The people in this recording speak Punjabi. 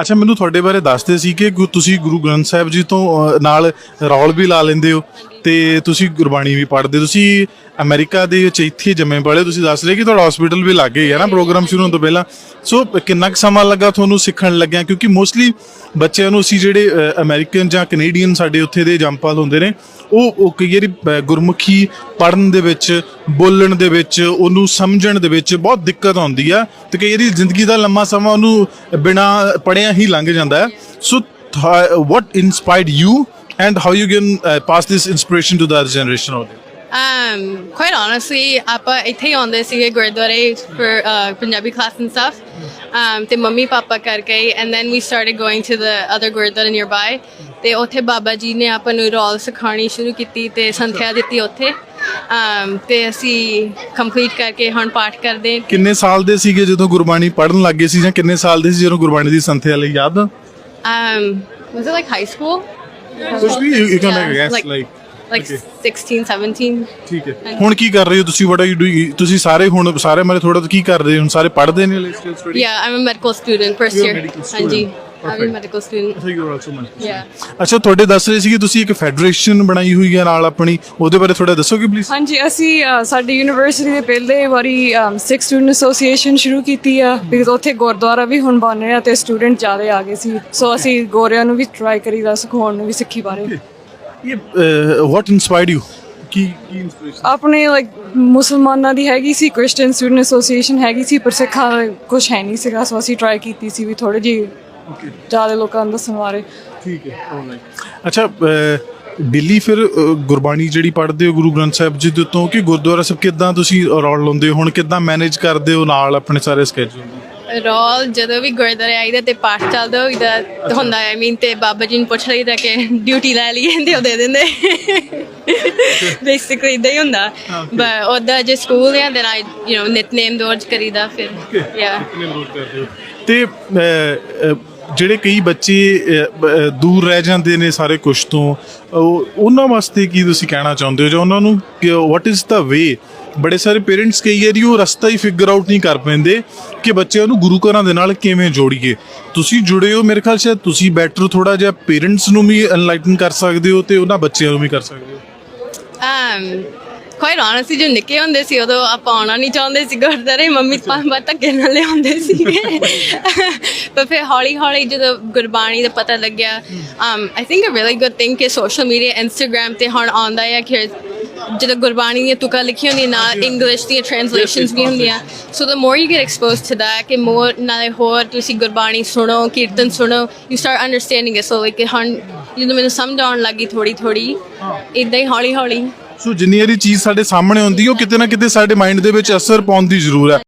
ਅੱਛਾ ਮੈਨੂੰ ਤੁਹਾਡੇ ਬਾਰੇ ਦੱਸਦੇ ਸੀ ਕਿ ਗੁ- ਤੁਸੀਂ ਗੁਰੂ ਗ੍ਰੰਥ ਸਾਹਿਬ ਜੀ ਤੋਂ ਅ, ਨਾਲ ਰੌਲ ਵੀ ਲਾ ਲੈਂਦੇ ਹੋ। ਤੇ ਤੁਸੀਂ ਗੁਰਬਾਣੀ ਵੀ ਪੜ੍ਹਦੇ ਹੋ। ਤੁਸੀਂ ਅਮਰੀਕਾ ਦੇ ਵਿੱਚ ਇੱਥੇ ਜੰਮੇ ਪਲੇ ਤੁਸੀਂ ਦੱਸ ਰਹੇ ਕਿ ਤੁਹਾਡਾ ਹਸਪੀਟਲ ਵੀ ਲੱਗੇ ਹੈ ਨਾ ਪ੍ਰੋਗਰਾਮ ਸ਼ੁਰੂ ਹੋਣ ਤੋਂ ਪਹਿਲਾਂ ਸੋ ਕਿੰਨਾ ਕੁ ਸਮਾਂ ਲੱਗਾ ਤੁਹਾਨੂੰ ਸਿੱਖਣ ਲੱਗਿਆ ਕਿਉਂਕਿ ਮੋਸਟਲੀ ਬੱਚਿਆਂ ਨੂੰ ਅਸੀਂ ਜਿਹੜੇ ਅ, ਅਮਰੀਕਨ ਜਾਂ ਕੈਨੇਡੀਅਨ ਸਾਡੇ ਉੱਥੇ ਦੇ ਜੰਪਾਲ ਹੁੰਦੇ ਨੇ ਉਹ ਉਹ ਕਈ ਵਾਰੀ ਗੁਰਮੁਖੀ ਪੜਨ ਦੇ ਵਿੱਚ ਬੋਲਣ ਦੇ ਵਿੱਚ ਉਹਨੂੰ ਸਮਝਣ ਦੇ ਵਿੱਚ ਬਹੁਤ ਦਿੱਕਤ ਆਉਂਦੀ ਆ ਤੇ ਕਈ ਵਾਰੀ ਜ਼ਿੰਦਗੀ ਦਾ ਲੰਮਾ ਸਮਾਂ ਉਹਨੂੰ ਬਿਨਾ ਪੜਿਆ ਹੀ ਲੰਘ ਜਾਂਦਾ ਹੈ so what inspired you and how you can uh, pass this inspiration to the other generation out there Um, quite honestly, ਆਪਾਂ ਇੱਥੇ ਹੀ ਆਉਂਦੇ ਸੀਗੇ ਗੁਰਦੁਆਰੇ for uh, Punjabi class and stuff. Um, ਤੇ ਮੰਮੀ ਪਾਪਾ ਕਰਕੇ and then we started going to the other ਗੁਰਦੁਆਰੇ nearby. ਤੇ ਉੱਥੇ ਬਾਬਾ ਜੀ ਨੇ ਆਪਾਂ ਨੂੰ ਰੋਲ ਸਿਖਾਉਣੀ ਸ਼ੁਰੂ ਕੀਤੀ ਤੇ ਸੰਥਿਆ ਦਿੱਤੀ ਉੱਥੇ. Um, ਤੇ ਅਸੀਂ ਕੰਪਲੀਟ ਕਰਕੇ ਹੁਣ ਪਾਠ ਕਰਦੇ ਕਿੰਨੇ ਸਾਲ ਦੇ ਸੀਗੇ ਜਦੋਂ ਗੁਰਬਾਣੀ ਪੜਨ ਲੱਗੇ ਸੀ ਜਾਂ ਕਿੰਨੇ ਸਾਲ ਦੇ ਸੀ ਜਦੋਂ ਗੁਰਬਾਣੀ ਦੀ ਸੰਥਿਆ ਲਈ ਯਾਦ um, was it like high school? ਕੁਝ ਵੀ can Yeah, guess like- like Like Okay. 16, 17. ਠੀਕ ਹੈ ਹੁਣ ਕੀ ਕਰ ਰਹੇ ਹੋ ਤੁਸੀਂ what are you doing ਤੁਸੀਂ ਸਾਰੇ ਹੁਣ ਸਾਰੇ ਮਾਰੇ ਥੋੜਾ ਕੀ ਕਰਦੇ ਹੋ ਹੁਣ ਸਾਰੇ ਪੜ੍ਹਦੇ ਨੇ still study Yeah, I'm a medical student, first You're a year. medical ਹਾਂਜੀ. I'm Perfect. medical. ਅੱਛਾ ਯੂ ਆਰ ਆਲਸੋ ਮਨ Yeah. ਅੱਛਾ ਤੁਹਾਡੇ ਦੱਸ ਰਹੇ ਸੀ ਕਿ ਤੁਸੀਂ ਇੱਕ ਫੈਡਰੇਸ਼ਨ ਬਣਾਈ ਹੋਈ ਹੈ ਨਾਲ ਆਪਣੀ ਉਹਦੇ ਬਾਰੇ ਥੋੜਾ ਦੱਸੋਗੇ ਪਲੀਜ਼ ਹਾਂਜੀ ਅਸੀਂ ਅ, ਸਾਡੀ ਯੂਨੀਵਰਸਿਟੀ ਦੇ ਪਹਿਲੇ ਵਾਰੀ ਸਿਕ ਸਟੂਡੈਂਟ ਐਸੋਸੀਏਸ਼ਨ ਸ਼ੁਰੂ ਕੀਤੀ ਆ। ਬਿਕਾਜ਼ ਉੱਥੇ ਗੁਰਦੁਆਰਾ ਵੀ ਹੁਣ ਬਣ ਰਿਹਾ ਤੇ ਸਟੂਡੈਂਟ ਜ਼ਿਆਦਾ ਆ ਗਏ ਸੀ। ਸੋ ਅਸੀਂ ਗੋਰਿਆਂ ਨੂੰ ਵੀ ਟਰਾਈ ਕਰੀਦਾ ਸਿਖਾਉਣ ਨੂੰ ਵੀ ਸਿੱਖੀ ਬਾਰੇ। ਇਹ ਵਾਟ ਇਨਸਪਾਇਰਡ ਯੂ ਕੀ ਕੀ ਇਨਸਪੀਰੇਸ਼ਨ ਆਪਣੇ ਲਾਈਕ ਮੁਸਲਮਾਨਾਂ ਦੀ ਹੈਗੀ ਸੀ ਕ੍ਰਿਸਚੀਅਨ ਸਟੂਡੈਂਟ ਐਸੋਸੀਏਸ਼ਨ ਹੈਗੀ ਸੀ ਪਰ ਸਿੱਖਾਂ ਕੁਝ ਹੈ ਨਹੀਂ ਸੀਗਾ। ਸੋ ਅਸੀਂ ਟਰਾਈ ਕੀਤੀ ਸੀ ਵੀ ਥੋੜੀ ਜਿਹੀ ਓਕੇ ਜ਼ਿਆਦਾ ਲੋਕਾਂ ਨੂੰ ਦੱਸਣ ਬਾਰੇ। ਠੀਕ ਹੈ ਆਲਰਾਈਟ ਅੱਛਾ ਦਿੱਲੀ ਫਿਰ ਗੁਰਬਾਣੀ ਜਿਹੜੀ ਪੜ੍ਹਦੇ ਹੋ ਗੁਰੂ ਗ੍ਰੰਥ ਸਾਹਿਬ ਜੀ ਦੇ ਤੋਂ ਕਿ ਗੁਰਦੁਆਰਾ ਸਾਹਿਬ ਕਿਦਾਂ ਤੁਸੀਂ ਰੌਲ ਲਾਉਂਦੇ ਹੋ? ਹੁਣ ਕਿਦਾਂ ਮੈਨੇਜ ਕਰਦੇ ਹੋ ਨਾਲ ਆਪਣੇ ਸਾਰੇ ਸਕੇਜੂਲ ਰੋਲ ਜਦੋਂ ਵੀ ਗੁਰਦੁਆਰੇ ਆਈਦਾ ਤੇ ਪਾਠ ਚੱਲਦਾ ਹੋਈਦਾ ਹੁੰਦਾ ਆਈ ਮੀਨ ਤੇ ਬਾਬਾ ਜੀ ਨੂੰ ਪੁੱਛ ਲਈਦਾ ਕਿ ਡਿਊਟੀ ਲੈ ਲਈ ਤੇ ਉਹ ਦੇ ਦਿੰਦੇ। ਬੇਸਿਕਲੀ ਇਦਾਂ ਹੀ ਹੁੰਦਾ। ਬਟ ਉਹਦਾ ਜੇ ਸਕੂਲ ਹੈ then I you know ਨਿਤਨੇਮ ਰੋਜ਼ ਕਰੀਦਾ ਫਿਰ। Yeah ਤੇ ਜਿਹੜੇ ਕਈ ਬੱਚੇ ਦੂਰ ਰਹਿ ਜਾਂਦੇ ਨੇ ਸਾਰੇ ਕੁਝ ਤੋਂ ਉਹਨਾਂ ਵਾਸਤੇ ਕੀ ਤੁਸੀਂ ਕਹਿਣਾ ਚਾਹੁੰਦੇ ਹੋ? ਜਾਂ ਉਹਨਾਂ ਨੂੰ ਵਾਟ ਇਜ਼ ਦਾ ਵੇ ਬੜੇ ਸਾਰੇ ਪੇਰੈਂਟਸ ਕਈ ਵਾਰੀ ਉਹ ਰਸਤਾ ਹੀ ਫਿਗਰ ਆਊਟ ਨਹੀਂ ਕਰ ਪੈਂਦੇ ਕਿ ਬੱਚਿਆਂ ਨੂੰ ਗੁਰੂ ਘਰਾਂ ਦੇ ਨਾਲ ਕਿਵੇਂ ਜੋੜੀਏ। ਤੁਸੀਂ ਜੁੜੇ ਹੋ ਮੇਰੇ ਖਿਆਲ ਸ਼ਾਇਦ, ਤੁਸੀਂ ਬੈਟਰ ਥੋੜਾ ਜਿਹਾ ਪੇਰੈਂਟਸ ਨੂੰ ਵੀ ਐਨਲਾਈਟਨ ਕਰ ਸਕਦੇ ਹੋ ਤੇ ਉਹਨਾਂ ਬੱਚਿਆਂ ਨੂੰ ਵੀ ਕਰ ਸਕਦੇ ਹੋ। Um quite honestly ਜੋ ਨਿੱਕੇ ਹੁੰਦੇ ਸੀ ਉਦੋਂ ਆਪਾਂ ਆਉਣਾ ਨਹੀਂ ਚਾਹੁੰਦੇ ਸੀ ਗੁਰਦੁਆਰੇ ਮੰਮੀ ਪਾਪਾ ਧੱਕੇ ਨਾਲ ਲਿਆਉਂਦੇ ਸੀਗੇ। ਪਰ ਫਿਰ ਹੌਲੀ ਹੌਲੀ ਜਦੋਂ ਗੁਰਬਾਣੀ ਦਾ ਪਤਾ ਲੱਗਿਆ um I think a really good thing ਕਿ social media Instagram ਤੇ ਹੁਣ ਆਉਂਦਾ ਹੈ ਕਿ ਜਦੋਂ ਗੁਰਬਾਣੀ ਦੀਆਂ ਤੁਕਾਂ ਲਿਖੀਆਂ ਹੁੰਦੀਆਂ ਨਾਲ ਇੰਗਲਿਸ਼ ਦੀਆਂ ਟ੍ਰਾਂਸਲੇਸ਼ਨਸ ਵੀ ਹੁੰਦੀਆਂ। ਸੋ the more you get exposed to that ਕਿ more ਨਾਲੇ ਹੋਰ ਤੁਸੀਂ ਗੁਰਬਾਣੀ ਸੁਣੋ ਕੀਰਤਨ ਸੁਣੋ you start understanding it so like ਹੁਣ ਜਦੋਂ ਮੈਨੂੰ ਸਮਝ ਆਉਣ ਲੱਗੀ ਥੋੜੀ ਥੋੜੀ ਇਦਾਂ ਹੀ ਹੌਲੀ ਹੌਲੀ ਸੋ ਜਿੰਨੀ ਵਾਰੀ ਚੀਜ਼ ਸਾਡੇ ਸਾਹਮਣੇ ਆਉਂਦੀ ਹੈ, ਉਹ ਕਿਤੇ ਨਾ ਕਿਤੇ ਸਾਡੇ ਮਾਈਂਡ ਦੇ ਵਿੱਚ ਅਸਰ ਪਾਉਣ ਦੀ ਜ਼ਰੂਰ ਹੈ।